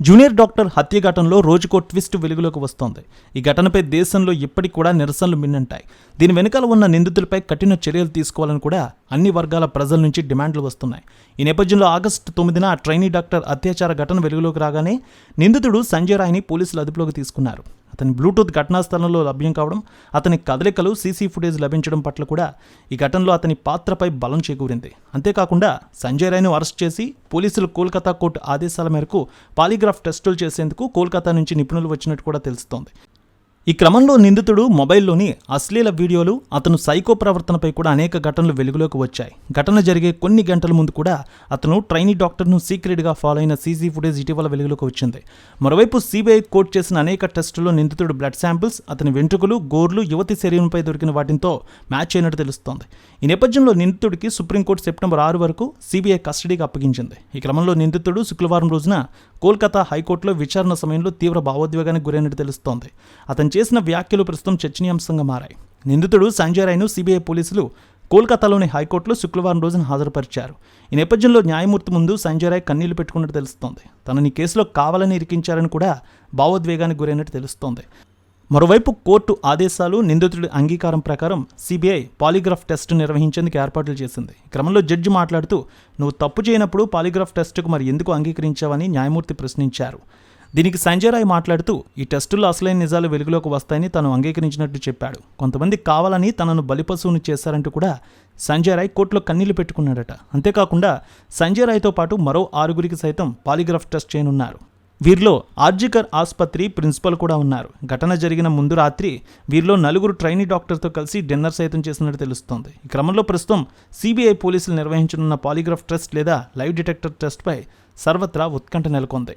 Junior doctor హత్య ఘటనలో రోజుకో ట్విస్ట్ వెలుగులోకి వస్తోంది. ఈ ఘటనపై దేశంలో ఇప్పటికి కూడా నిరసనలు మిన్నంటాయి. దీని వెనుకాల ఉన్న నిందితులపై కఠిన చర్యలు తీసుకోవాలని కూడా అన్ని వర్గాల ప్రజల నుంచి డిమాండ్లు వస్తున్నాయి. ఈ నేపథ్యంలో ఆగస్టు తొమ్మిదిన ట్రైనీ డాక్టర్ అత్యాచార ఘటన వెలుగులోకి రాగానే నిందితుడు సంజయ్ రాయ్ని పోలీసులు అదుపులోకి తీసుకున్నారు. అతని బ్లూటూత్ ఘటనా స్థలంలో లభ్యం కావడం అతని కదలికలు సీసీ ఫుటేజ్ లభించడం పట్ల కూడా ఈ ఘటనలో అతని పాత్రపై బలం చేకూరింది. అంతేకాకుండా సంజయ్ రాయ్ను అరెస్ట్ చేసి పోలీసులు కోల్కతా కోర్టు ఆదేశాల మేరకు పాలిగ్రాఫ్ టెస్టులు చేసేందుకు కోల్కతా నుంచి నిపుణులు వచ్చినట్టు కూడా తెలుస్తోంది. ఈ క్రమంలో నిందితుడు మొబైల్లోని అశ్లీల వీడియోలు అతను సైకో ప్రవర్తనపై కూడా అనేక ఘటనలు వెలుగులోకి వచ్చాయి. ఘటన జరిగే కొన్ని గంటల ముందు కూడా అతను ట్రైనీ డాక్టర్ను సీక్రెట్గా ఫాలో అయిన సీసీ ఫుటేజ్ ఇటీవల వెలుగులోకి వచ్చింది. మరోవైపు సిబిఐ కోర్టు చేసిన అనేక టెస్టుల్లో నిందితుడు బ్లడ్ శాంపిల్స్ అతని వెంట్రుకలు గోర్లు యువతి శరీరంపై దొరికిన వాటితో మ్యాచ్ అయినట్టు తెలుస్తోంది. ఈ నేపథ్యంలో నిందితుడికి సుప్రీంకోర్టు సెప్టెంబర్ ఆరు వరకు సిబిఐ కస్టడీకి అప్పగించింది. ఈ క్రమంలో నిందితుడు శుక్రవారం రోజున కోల్కతా హైకోర్టులో విచారణ సమయంలో తీవ్ర భావోద్వేగానికి గురైనట్టు తెలుస్తోంది. అతని చేసిన వ్యాఖ్యలు ప్రస్తుతం చర్చనీయాంశంగా మారాయి. నిందితుడు సంజయ్ రాయ్ను సిబిఐ పోలీసులు కోల్కతాలోని హైకోర్టులో శుక్రవారం రోజున హాజరుపరిచారు. ఈ నేపథ్యంలో న్యాయమూర్తి ముందు సంజయ్ రాయ్ కన్నీళ్ళు పెట్టుకున్నట్టు తెలుస్తోంది. తనని కేసులో కావాలని ఇరికించారని కూడా భావోద్వేగానికి గురైనట్టు తెలుస్తోంది. మరోవైపు కోర్టు ఆదేశాలు నిందితుడి అంగీకారం ప్రకారం సిబిఐ పాలిగ్రాఫ్ టెస్ట్ నిర్వహించేందుకు ఏర్పాట్లు చేసింది. క్రమంలో జడ్జి మాట్లాడుతూ నువ్వు తప్పు చేయనప్పుడు పాలిగ్రాఫ్ టెస్టుకు మరి ఎందుకు అంగీకరించావని న్యాయమూర్తి ప్రశ్నించారు. దీనికి సంజయ్ రాయ్ మాట్లాడుతూ ఈ టెస్టుల్లో అసలైన నిజాలు వెలుగులోకి వస్తాయని తాను అంగీకరించినట్టు చెప్పాడు. కొంతమంది కావాలని తనను బలిపశువుని చేశారంటూ కూడా సంజయ్ రాయ్ కోర్టులో కన్నీళ్ళు పెట్టుకున్నాడట. అంతేకాకుండా సంజయ్ రాయ్తో పాటు మరో ఆరుగురికి సైతం పాలిగ్రాఫ్ టెస్ట్ చేయనున్నారు. వీరిలో ఆర్జికర్ ఆసుపత్రి ప్రిన్సిపల్ కూడా ఉన్నారు. ఘటన జరిగిన ముందు రాత్రి వీరిలో నలుగురు ట్రైనీ డాక్టర్తో కలిసి డిన్నర్ సైతం చేసినట్టు తెలుస్తోంది. ఈ క్రమంలో ప్రస్తుతం సిబిఐ పోలీసులు నిర్వహించనున్న పాలిగ్రాఫ్ టెస్ట్ లేదా లైవ్ డిటెక్టర్ టెస్ట్పై సర్వత్రా ఉత్కంఠ నెలకొంది.